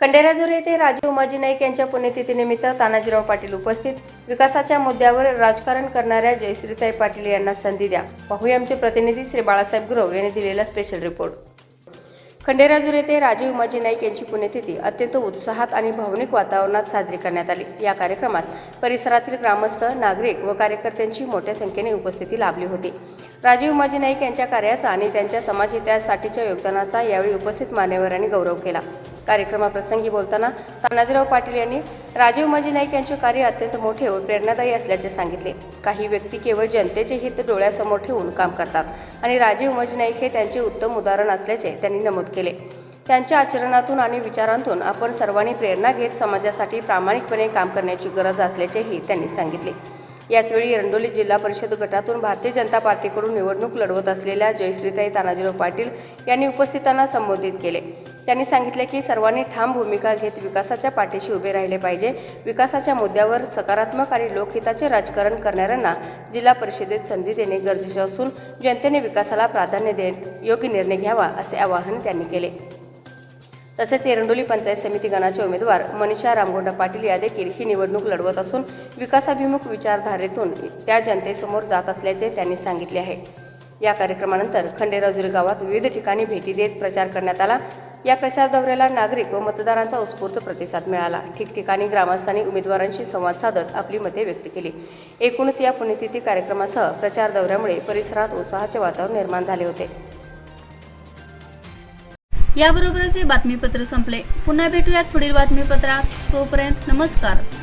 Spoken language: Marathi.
खंडेराजूर येथे राजीव उमाजी नाईक यांच्या पुण्यतिथीनिमित्त तानाजीराव पाटील उपस्थित. विकासाच्या मुद्द्यावर राजकारण करणाऱ्या जयश्रीताई पाटील यांना संधी द्या. पाहूया आमचे प्रतिनिधी श्री बाळासाहेब गुरव यांनी दिलेला स्पेशल रिपोर्ट खंडेराजूर येथे राजीव उमाजी नाईक यांची पुण्यतिथी अत्यंत उत्साहात आणि भावनिक वातावरणात साजरी करण्यात आली. या कार्यक्रमास परिसरातील ग्रामस्थ नागरिक व कार्यकर्त्यांची मोठ्या संख्येने उपस्थिती लाभली होती. राजीव उमाजी नाईक यांच्या कार्याचा आणि त्यांच्या समाजहितासाठीच्या योगदानाचा यावेळी उपस्थित मान्यवरांनी गौरव केला. कार्यक्रमाप्रसंगी बोलताना तानाजीराव पाटील यांनी राजीव माजी नाईक यांचे कार्य अत्यंत मोठे व प्रेरणादायी असल्याचे सांगितले. काही व्यक्ती केवळ जनतेचे हित डोळ्यासमोर ठेवून काम करतात आणि राजीव माजी नाईक हे त्यांचे उत्तम उदाहरण असल्याचे त्यांनी नमूद केले. त्यांच्या आचरणातून आणि विचारांतून आपण सर्वांनी प्रेरणा घेत समाजासाठी प्रामाणिकपणे काम करण्याची गरज असल्याचेही त्यांनी सांगितले. याचवेळी एरंडोली जिल्हा परिषद गटातून भारतीय जनता पार्टीकडून निवडणूक लढवत असलेल्या जयश्रीताई तानाजीराव पाटील यांनी उपस्थितांना संबोधित केले. त्यांनी सांगितले की सर्वांनी ठाम भूमिका घेत विकासाच्या पाठीशी उभे राहिले पाहिजे. विकासाच्या मुद्द्यावर सकारात्मक आणि लोकहिताचे राजकारण करणाऱ्यांना जिल्हा परिषदेत संधी देणे गरजेचे असून जनतेने विकासाला प्राधान्य देत योग्य निर्णय घ्यावा असे आवाहन त्यांनी केले. तसेच एरंडोली पंचायत समिती गणाचे उमेदवार मनीषा रामगोंडा पाटील या देखील ही निवडणूक लढवत असून विकासाभिमुख विचारधारेतून त्या जनतेसमोर जात असल्याचे त्यांनी सांगितले आहे. या कार्यक्रमानंतर खंडेराजुरी गावात विविध ठिकाणी भेटी देत प्रचार करण्यात आला. या प्रचार दौऱ्याला नागरिक व मतदारांचा उत्स्फूर्त प्रतिसाद मिळाला. ठिकठिकाणी ग्रामस्थांनी उमेदवारांशी संवाद साधत आपली मते व्यक्त केली. एकूणच या पुण्यतिथी कार्यक्रमासह प्रचार दौऱ्यामुळे परिसरात उत्साहाचे वातावरण निर्माण झाले होते. याबरोबरच हे बातमीपत्र संपले. पुन्हा भेटूयात पुढील बातमीपत्रात. तोपर्यंत नमस्कार.